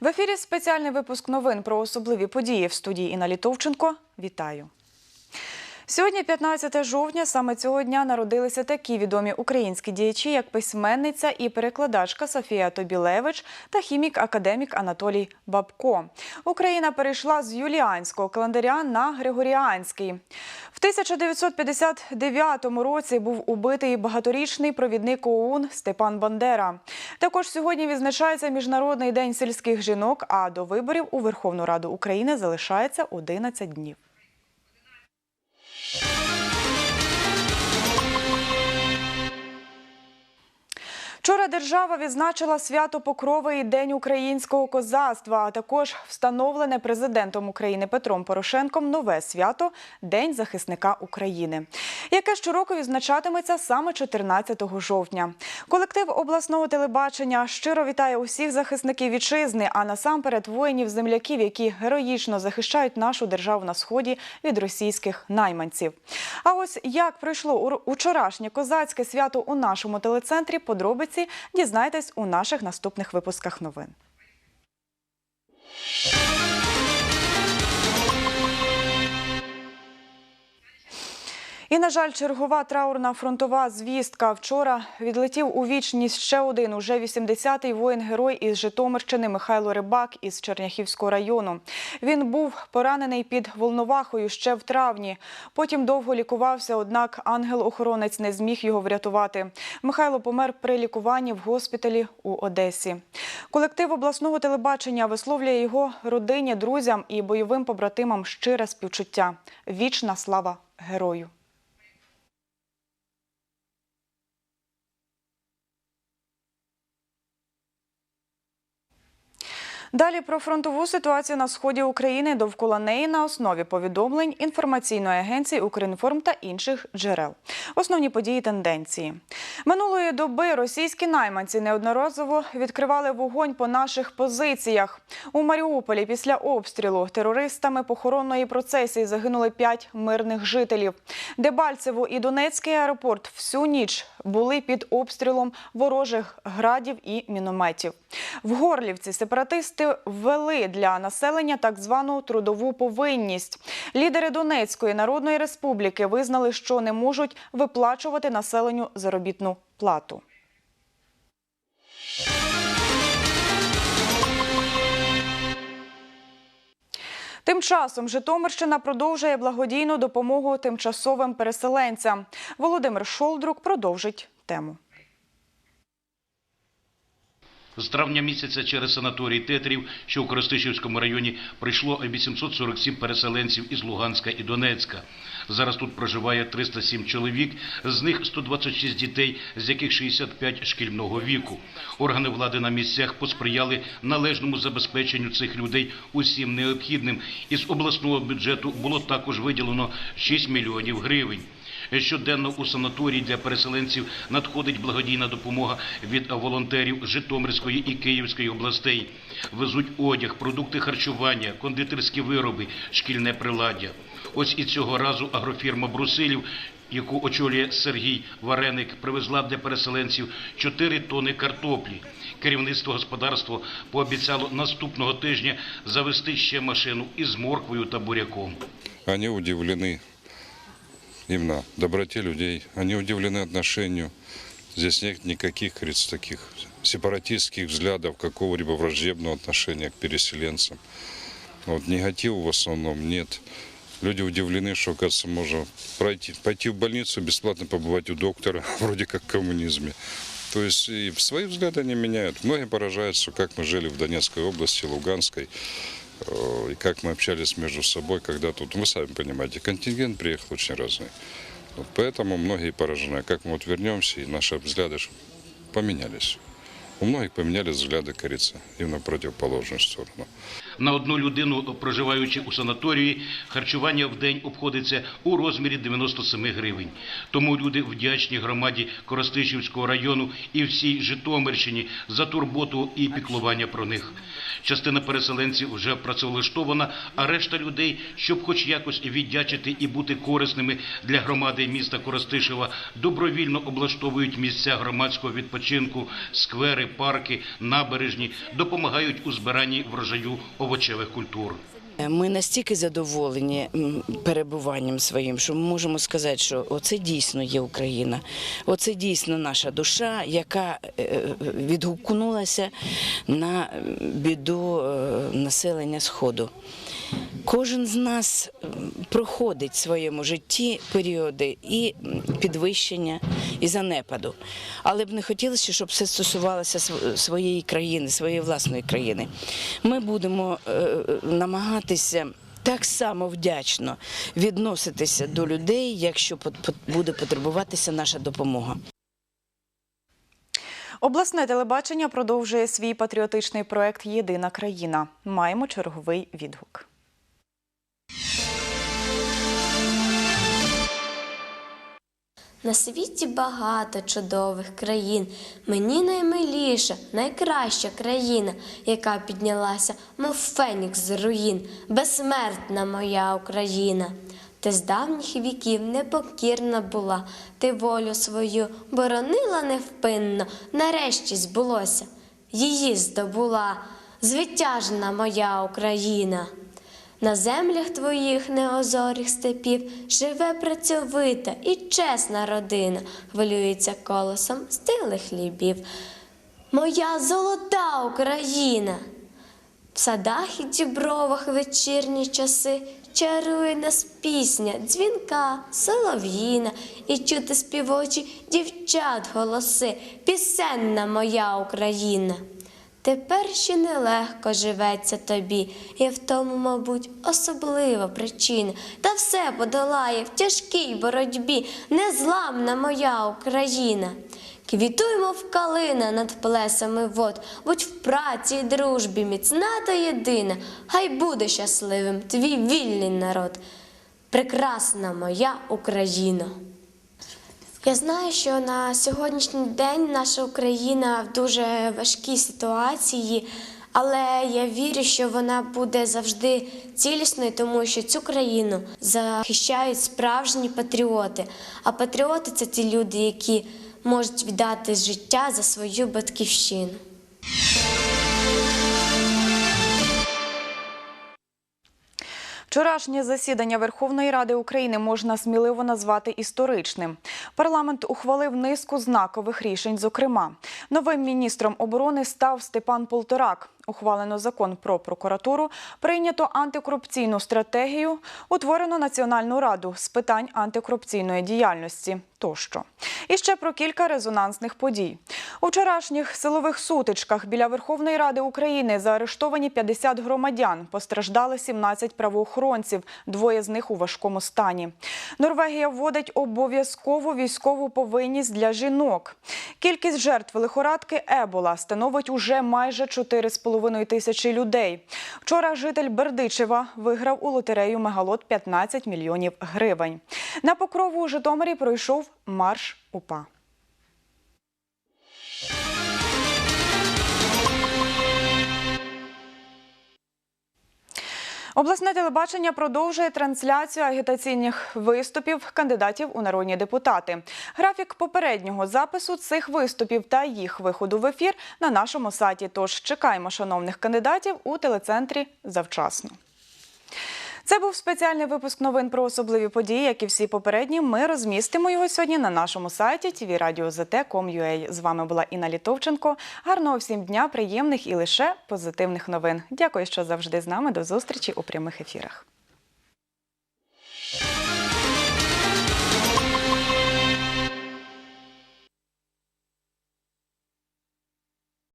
В ефірі спеціальний випуск новин про особливі події в студії Інна Літовченко. Вітаю. Сьогодні, 15 жовтня, саме цього дня народилися такі відомі українські діячі, як письменниця і перекладачка Софія Тобілевич та хімік-академік Анатолій Бабко. Україна перейшла з юліанського календаря на григоріанський. В 1959 році був убитий багаторічний провідник ОУН Степан Бандера. Також сьогодні відзначається Міжнародний день сільських жінок. А до виборів у Верховну Раду України залишається 11 днів. Вчора держава відзначила свято Покрови і День українського козацтва, а також встановлене президентом України Петром Порошенком нове свято День захисника України, яке щороку відзначатиметься саме 14 жовтня. Колектив обласного телебачення щиро вітає усіх захисників вітчизни, а насамперед воїнів земляків, які героїчно захищають нашу державу на сході від російських найманців. А ось як пройшло учорашнє козацьке свято у нашому телецентрі, подробиці дізнайтесь у наших наступних випусках новин. І, на жаль, чергова траурна фронтова звістка. Вчора відлетів у вічність ще один уже 80-й воїн-герой із Житомирщини Михайло Рибак із Черняхівського району. Він був поранений під Волновахою ще в травні. Потім довго лікувався, однак ангел-охоронець не зміг його врятувати. Михайло помер при лікуванні в госпіталі у Одесі. Колектив обласного телебачення висловлює його родині, друзям і бойовим побратимам щире співчуття. Вічна слава герою. Далі про фронтову ситуацію на сході України довкола неї на основі повідомлень інформаційної агенції Укрінформ та інших джерел. Основні події тенденції минулої доби російські найманці неодноразово відкривали вогонь по наших позиціях. У Маріуполі після обстрілу терористами похоронної процесії загинули п'ять мирних жителів. Дебальцево і Донецький аеропорт всю ніч були під обстрілом ворожих градів і мінометів. В Горлівці сепаратисти ввели для населення так звану трудову повинність. Лідери Донецької народної республіки визнали, що не можуть виплачувати населенню заробітну плату. Тим часом Житомирщина продовжує благодійну допомогу тимчасовим переселенцям. Володимир Шолдрук продовжить тему. З травня місяця через санаторій Тетрів, що у Коростишівському районі, прийшло 847 переселенців із Луганська і Донецька. Зараз тут проживає 307 чоловік, з них 126 дітей, з яких 65 шкільного віку. Органи влади на місцях посприяли належному забезпеченню цих людей усім необхідним. Із обласного бюджету було також виділено 6 мільйонів гривень. Щоденно у санаторії для переселенців надходить благодійна допомога від волонтерів Житомирської і Київської областей. Везуть одяг, продукти харчування, кондитерські вироби, шкільне приладдя. Ось і цього разу агрофірма Брусилів, яку очолює Сергій Вареник, привезла для переселенців 4 тони картоплі. Керівництво господарства пообіцяло наступного тижня завести ще машину із морквою та буряком. Они удивлены именно доброте людей, они удивлены отношению. Здесь нет никаких, как говорится, таких сепаратистских взглядов, какого-либо враждебного отношения к переселенцам. Вот, негатива в основном нет. Люди удивлены, что, оказывается, можно пройти, пойти в больницу, бесплатно побывать у доктора, вроде как в коммунизме. То есть и свои взгляды они меняют. Многие поражаются, как мы жили в Донецкой области, Луганской, и как мы общались между собой, когда тут, вы сами понимаете, контингент приехал очень разный. Вот поэтому многие поражены. А Как мы вот вернемся, и наши взгляды ж поменялись. У многих поменялись взгляды, как говорится, именно в противоположную сторону. На одну людину, проживаючи у санаторії, харчування в день обходиться у розмірі 97 гривень. Тому люди вдячні громаді Коростишівського району і всій Житомирщині за турботу і піклування про них. Частина переселенців вже працевлаштована, а решта людей, щоб хоч якось віддячити і бути корисними для громади міста Коростишева, добровільно облаштовують місця громадського відпочинку, сквери, парки, набережні допомагають у збиранні врожаю овочевих культур. Ми настільки задоволені перебуванням своїм, що ми можемо сказати, що оце дійсно є Україна, оце дійсно наша душа, яка е, е, відгукнулася на біду е, населення Сходу. Кожен з нас проходить в своєму житті періоди і підвищення, і занепаду. Але б не хотілося, щоб все стосувалося своєї країни, своєї власної країни. Ми будемо е, е, намагатися. Так само вдячно відноситися до людей, якщо буде потребуватися наша допомога. Обласне телебачення продовжує свій патріотичний проект Єдина країна. Маємо черговий відгук. На світі багато чудових країн. Мені наймиліша, найкраща країна, яка піднялася, мов фенікс з руїн, безсмертна моя Україна. Ти з давніх віків непокірна була, ти волю свою боронила невпинно, нарешті збулося, її здобула, звитяжна моя Україна. На землях твоїх неозорих степів живе працьовита і чесна родина, хвилюється колосом стилих хлібів. Моя золота Україна! В садах і дібровах вечірні часи чарує нас пісня, дзвінка, солов'їна, і чути співочі дівчат голоси, пісенна моя Україна. Тепер ще нелегко живеться тобі, і в тому, мабуть, особлива причина. Та все подолає в тяжкій боротьбі незламна моя Україна. Квітуймо в калина над плесами вод, будь в праці й дружбі міцна та єдина, хай буде щасливим твій вільний народ. Прекрасна моя Україна. Я знаю, що на сьогоднішній день наша Україна в дуже важкій ситуації, але я вірю, що вона буде завжди цілісною, тому що цю країну захищають справжні патріоти. А патріоти це ті люди, які можуть віддати життя за свою батьківщину. Вчорашнє засідання Верховної Ради України можна сміливо назвати історичним. Парламент ухвалив низку знакових рішень. Зокрема, новим міністром оборони став Степан Полторак. Ухвалено закон про прокуратуру, прийнято антикорупційну стратегію, утворено Національну раду з питань антикорупційної діяльності тощо. І ще про кілька резонансних подій. У вчорашніх силових сутичках біля Верховної Ради України заарештовані 50 громадян, постраждали 17 правоохоронців, двоє з них у важкому стані. Норвегія вводить обов'язкову військову повинність для жінок. Кількість жертв лихорадки Ебола становить уже майже 4,5 тисячі людей. Вчора житель Бердичева виграв у лотерею Мегалот 15 мільйонів гривень. На покрову у Житомирі пройшов марш УПА. Обласне телебачення продовжує трансляцію агітаційних виступів кандидатів у народні депутати. Графік попереднього запису цих виступів та їх виходу в ефір на нашому сайті. Тож чекаємо шановних кандидатів у телецентрі завчасно. Це був спеціальний випуск новин про особливі події, як і всі попередні. Ми розмістимо його сьогодні на нашому сайті tvradio.zt.com.ua. З вами була Інна Літовченко. Гарного всім дня, приємних і лише позитивних новин. Дякую, що завжди з нами. До зустрічі у прямих ефірах.